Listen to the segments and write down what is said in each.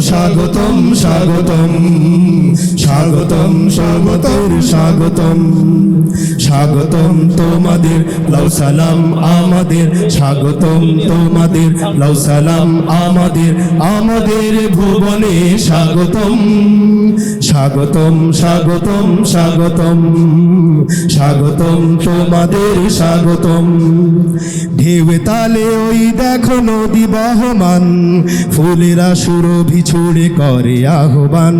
স্বাগতম স্বাগতম স্বাগতম। স্বাগতম স্বাগতম। স্বাগতম তোমাদের লাউসালাম সালাম আমাদের। স্বাগতম তোমাদের লাউসালাম সালাম আমাদের। আমাদের ভুবনে স্বাগতম। স্বাগতম স্বাগতম স্বাগতম। স্বাগতম তোমাদের, স্বাগতম। ঢেউ তালে ওই দেখো নদী বহমান, ফুলেরা সুরভি ছুড়ে করে আহ্বান।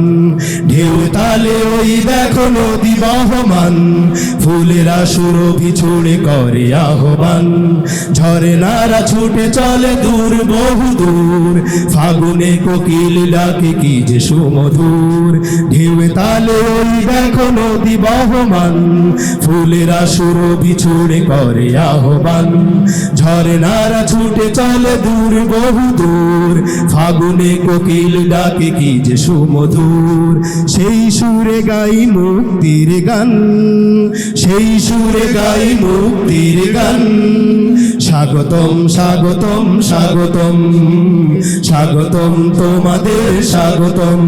ঢেউ তালে ওই দেখো নদী বহমান, ফুলেরা সুরভি ছুড়ে করে আহ্বান। ঝরে নারা ছুটে চলে দূর বহু দূর ফাগুনে কোকিল ডাকে কি যে সুমধুর। ঢেউ তালে ওই দেখো নদী বহমান। ফুলেরা সুরভি ছুড়ে করে আহ্বান। ঝরে নারা ছুটে চলে দূর, বহু দূর। ফাগুনে কোকিল ডাকে কি যে সুমধুর। সেই সুরে গাই মুক্তির গান। সেই সুরে গাই মুক্তির গান। স্বাগতম স্বাগতম স্বাগতম। স্বাগতম তোমাদের, স্বাগতম।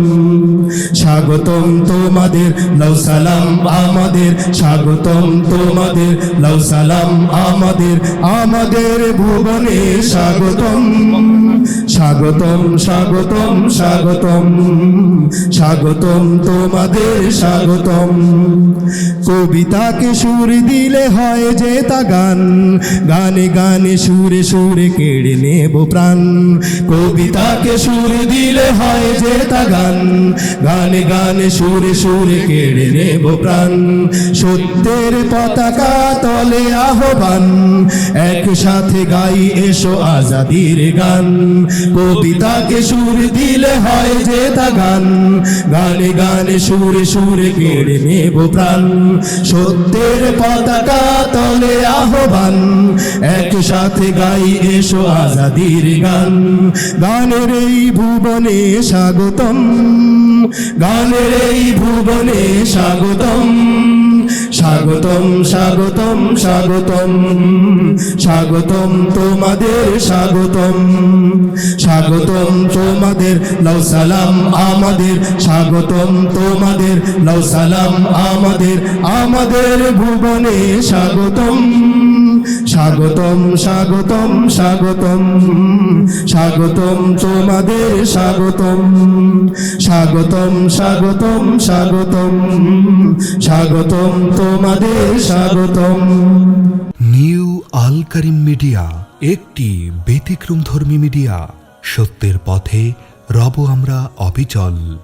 স্বাগতম তোমাদের লও সালাম আমাদের। স্বাগতম তোমাদের লও সালাম আমাদের। আমাদের ভুবনে স্বাগতম। স্বাগতম স্বাগতম স্বাগতম। স্বাগতম তোমাদের, স্বাগতম। কবিতাকে সুর দিলে হয় যে তা গান। গানে গানে সুরে সুরে কেড়ে নেব প্রাণ। কবিতাকে সুর দিলে হয় যে তা গান। গানে গানে সুরে সুরে কেড়ে নেব প্রাণ। সত্যের পতাকা তলে আহ্বান। একসাথে গাই এসো আজাদির গান। কবিতাকে সুর দিলে হয় যে তা গান। গানে গানে সুরে সুরে কেড়ে নেব প্রাণ। সত্যের পতাকা তলে আহ্বান। একসাথে গাই এসো আজাদির গান। গানের এই ভুবনে স্বাগতম। গানের এই ভুবনে স্বাগতম। স্বাগতম স্বাগতম স্বাগতম। স্বাগতম তোমাদের, স্বাগতম। স্বাগতম তোমাদের লও সালাম আমাদের। স্বাগতম তোমাদের লও সালাম আমাদের। আমাদের ভুবনে স্বাগতম। স্বাগতম স্বাগতম স্বাগতম। স্বাগতম তোমাদের, স্বাগতম। স্বাগতম স্বাগতম স্বাগতম। স্বাগতম তোমাদের, স্বাগতম। নিউ আল করিম মিডিয়া, একটি ব্যতিক্রমধর্মী মিডিয়া। সত্যের পথে রব আমরা অবিচল।